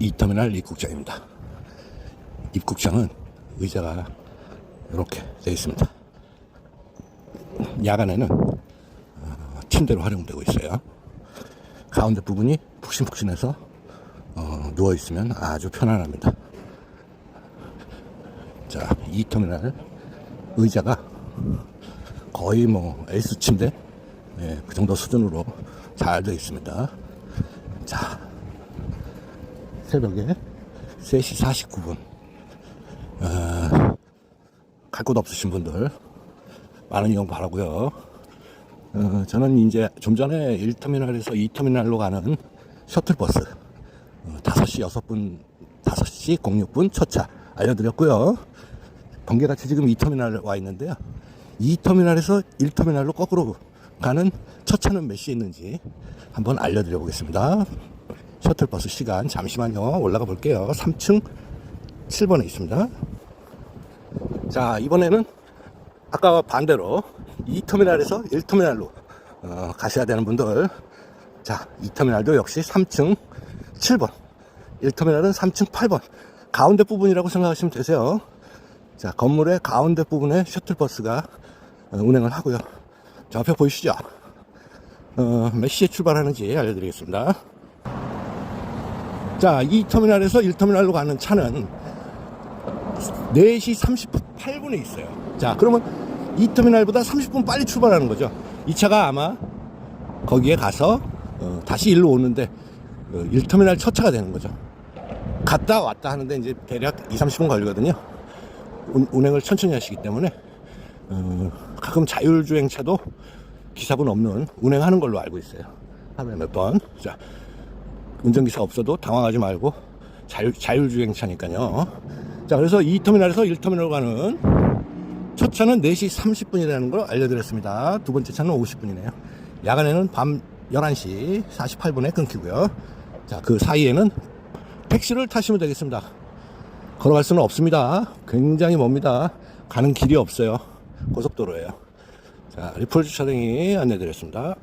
2터미널 입국장입니다. 입국장은 의자가 이렇게 되어 있습니다. 야간에는 어, 침대로 활용되고 있어요. 가운데 부분이 푹신푹신해서 어, 누워 있으면 아주 편안합니다. 자, 2터미널 의자가 거의 뭐 에이스 침대 예, 그 정도 수준으로 잘 되어 있습니다. 자, 새벽에 3시 49분. 어, 갈곳 없으신 분들 많은 이용 바라고요. 어, 저는 이제 좀 전에 1터미널에서 2터미널로 가는 셔틀버스 어, 5시 6분, 5시 06분 첫차 알려드렸고요. 번개같이 지금 2터미널 와 있는데요. 2터미널에서 1터미널로 거꾸로 가는 첫 차는 몇 시에 있는지 한번 알려드려 보겠습니다. 셔틀버스 시간 잠시만요. 올라가 볼게요. 3층 7번에 있습니다. 자, 이번에는 아까 반대로 2터미널에서 1터미널로 어, 가셔야 되는 분들 자, 2터미널도 역시 3층 7번 1터미널은 3층 8번 가운데 부분이라고 생각하시면 되세요. 자, 건물의 가운데 부분에 셔틀버스가 어, 운행을 하고요. 저 앞에 보이시죠? 어, 몇 시에 출발하는지 알려드리겠습니다. 자, 2터미널에서 1터미널로 가는 차는 4시 38분에 있어요. 자, 그러면 2터미널보다 30분 빨리 출발하는 거죠. 이 차가 아마 거기에 가서 어, 다시 일로 오는데 어, 1터미널 첫 차가 되는 거죠. 갔다 왔다 하는데 이제 대략 2, 30분 걸리거든요. 운, 운행을 천천히 하시기 때문에 어, 가끔 자율주행차도 기사분 없는 운행하는 걸로 알고 있어요. 하루에 몇 번. 자, 운전기사 없어도 당황하지 말고 자율, 자율주행차니까요. 자, 그래서 2터미널에서 1터미널 가는 첫 차는 4시 30분이라는 걸 알려드렸습니다. 두 번째 차는 50분이네요. 야간에는 밤 11시 48분에 끊기고요. 자, 그 사이에는 택시를 타시면 되겠습니다. 걸어갈 수는 없습니다. 굉장히 멉니다. 가는 길이 없어요. 고속도로예요. 자, 리플 주차장이 안내드렸습니다.